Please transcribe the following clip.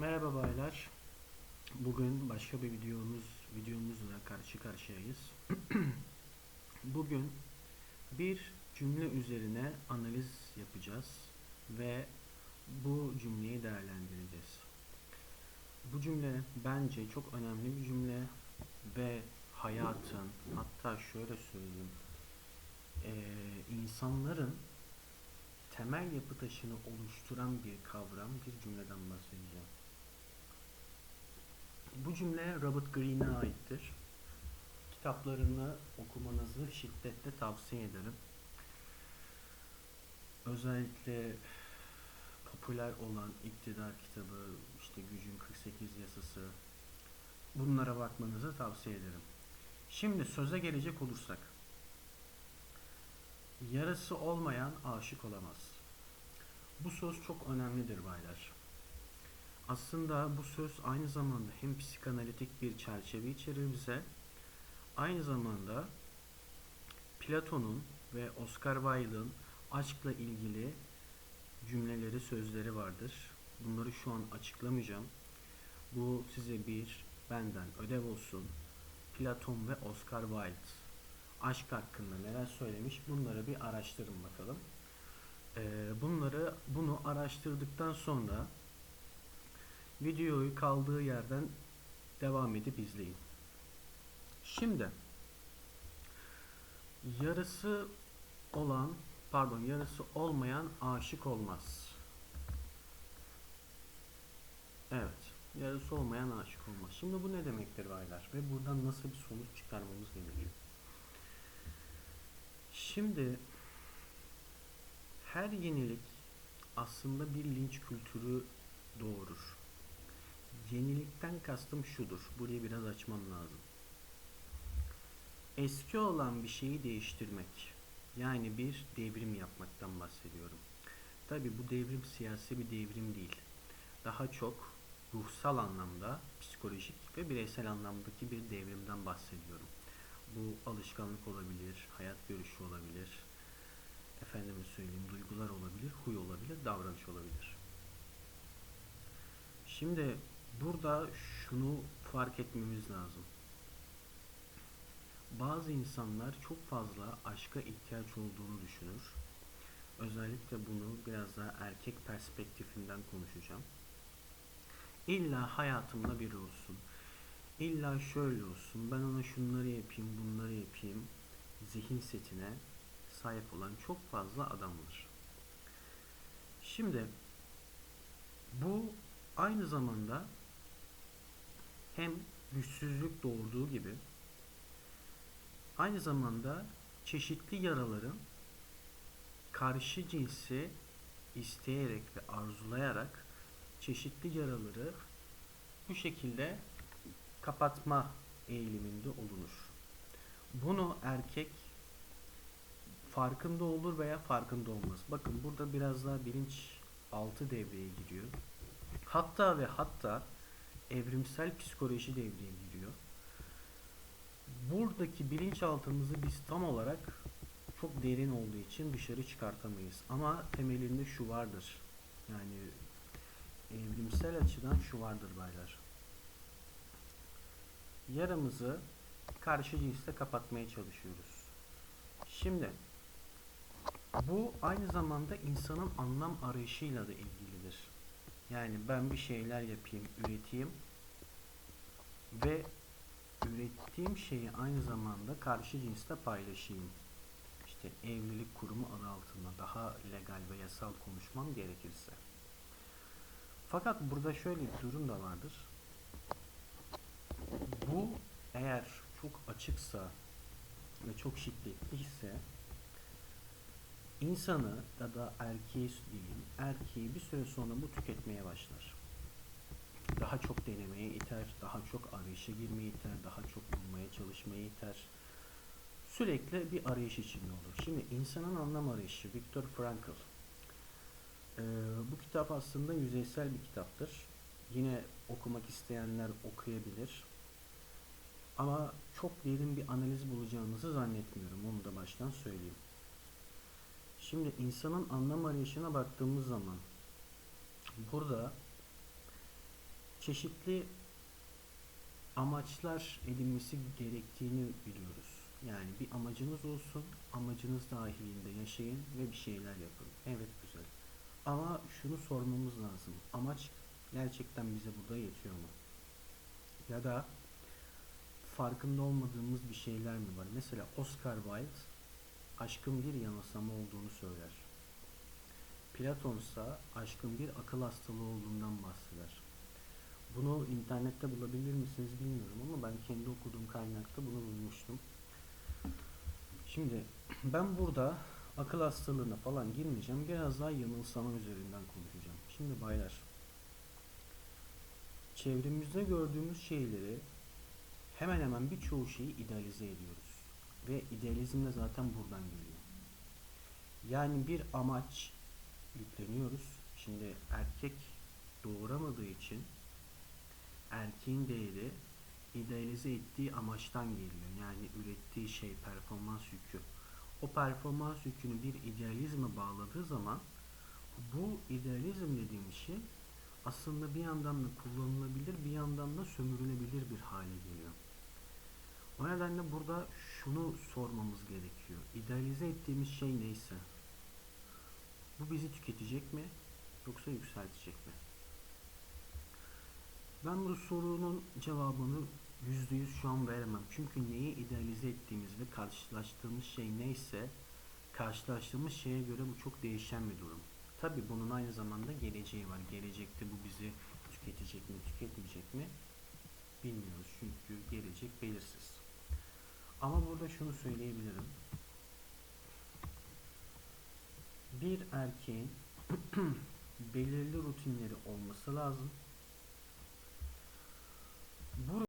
Merhaba baylar. Bugün başka bir videomuz videomuzla karşı karşıyayız. Bugün bir cümle üzerine analiz yapacağız ve bu cümleyi değerlendireceğiz. Bu cümle bence çok önemli bir cümle ve hayatın hatta şöyle söyleyeyim eee, insanların temel yapı taşını oluşturan bir kavram, bir cümleden bahsedeceğim. Bu cümle Robert Greene'e aittir. Kitaplarını okumanızı şiddetle tavsiye ederim. Özellikle popüler olan İktidar kitabı, işte Gücün 48 Yasası, bunlara bakmanızı tavsiye ederim. Şimdi söze gelecek olursak, Yarası olmayan aşık olamaz. Bu söz çok önemlidir baylar. Aslında bu söz aynı zamanda hem psikanalitik bir çerçeve içerir bize, aynı zamanda Platon'un ve Oscar Wilde'ın aşkla ilgili cümleleri, sözleri vardır. Bunları şu an açıklamayacağım. Bu size bir benden ödev olsun. Platon ve Oscar Wilde aşk hakkında neler söylemiş bunları bir araştırın bakalım. Ee, bunları bunu araştırdıktan sonra videoyu kaldığı yerden devam edip izleyin. Şimdi yarısı olan pardon yarısı olmayan aşık olmaz. Evet. Yarısı olmayan aşık olmaz. Şimdi bu ne demektir baylar? Ve buradan nasıl bir sonuç çıkarmamız gerekiyor? Şimdi her yenilik aslında bir linç kültürü doğurur. Yenilikten kastım şudur. Burayı biraz açmam lazım. Eski olan bir şeyi değiştirmek. Yani bir devrim yapmaktan bahsediyorum. Tabi bu devrim siyasi bir devrim değil. Daha çok ruhsal anlamda, psikolojik ve bireysel anlamdaki bir devrimden bahsediyorum. Bu alışkanlık olabilir, hayat görüşü olabilir, efendime söyleyeyim duygular olabilir, huy olabilir, davranış olabilir. Şimdi burada şunu fark etmemiz lazım. Bazı insanlar çok fazla aşka ihtiyaç olduğunu düşünür. Özellikle bunu biraz daha erkek perspektifinden konuşacağım. İlla hayatımda biri olsun İlla şöyle olsun, ben ona şunları yapayım, bunları yapayım zihin setine sahip olan çok fazla adam var. Şimdi bu aynı zamanda hem güçsüzlük doğurduğu gibi aynı zamanda çeşitli yaraların karşı cinsi isteyerek ve arzulayarak çeşitli yaraları bu şekilde kapatma eğiliminde olunur. Bunu erkek farkında olur veya farkında olmaz. Bakın burada biraz daha bilinç altı devreye giriyor. Hatta ve hatta evrimsel psikoloji devreye giriyor. Buradaki bilinçaltımızı biz tam olarak çok derin olduğu için dışarı çıkartamayız. Ama temelinde şu vardır. Yani evrimsel açıdan şu vardır baylar yaramızı karşı cinsle kapatmaya çalışıyoruz. Şimdi bu aynı zamanda insanın anlam arayışıyla da ilgilidir. Yani ben bir şeyler yapayım, üreteyim ve ürettiğim şeyi aynı zamanda karşı cinsle paylaşayım. İşte evlilik kurumu adı altında daha legal ve yasal konuşmam gerekirse. Fakat burada şöyle bir durum da vardır. Bu eğer çok açıksa ve çok şiddetliyse insanı ya da erkeği diyeyim erkeği bir süre sonra bu tüketmeye başlar. Daha çok denemeye iter, daha çok arayışa girmeye iter, daha çok bulmaya çalışmaya iter. Sürekli bir arayış içinde olur. Şimdi insanın anlam arayışı Viktor Frankl. Ee, bu kitap aslında yüzeysel bir kitaptır. Yine okumak isteyenler okuyabilir. Ama çok derin bir analiz bulacağınızı zannetmiyorum. Onu da baştan söyleyeyim. Şimdi insanın anlam arayışına baktığımız zaman burada çeşitli amaçlar edinmesi gerektiğini biliyoruz. Yani bir amacınız olsun, amacınız dahilinde yaşayın ve bir şeyler yapın. Evet güzel. Ama şunu sormamız lazım. Amaç gerçekten bize burada yetiyor mu? Ya da farkında olmadığımız bir şeyler mi var? Mesela Oscar Wilde aşkın bir yanılsama olduğunu söyler. Platon ise aşkın bir akıl hastalığı olduğundan bahseder. Bunu internette bulabilir misiniz bilmiyorum ama ben kendi okuduğum kaynakta bunu bulmuştum. Şimdi ben burada akıl hastalığına falan girmeyeceğim. Biraz daha yanılsama üzerinden konuşacağım. Şimdi baylar, çevremizde gördüğümüz şeyleri hemen hemen birçoğu şeyi idealize ediyoruz. Ve idealizm de zaten buradan geliyor. Yani bir amaç yükleniyoruz. Şimdi erkek doğuramadığı için erkeğin değeri idealize ettiği amaçtan geliyor. Yani ürettiği şey performans yükü. O performans yükünü bir idealizme bağladığı zaman bu idealizm dediğim şey aslında bir yandan da kullanılabilir bir yandan da sömürülebilir bir hale geliyor. O nedenle burada şunu sormamız gerekiyor. İdealize ettiğimiz şey neyse bu bizi tüketecek mi yoksa yükseltecek mi? Ben bu sorunun cevabını yüzde yüz şu an veremem. Çünkü neyi idealize ettiğimiz ve karşılaştığımız şey neyse karşılaştığımız şeye göre bu çok değişen bir durum. Tabi bunun aynı zamanda geleceği var. Gelecekte bu bizi tüketecek mi, tüketmeyecek mi bilmiyoruz. Çünkü gelecek belirsiz. Ama burada şunu söyleyebilirim. Bir erkeğin belirli rutinleri olması lazım. Bu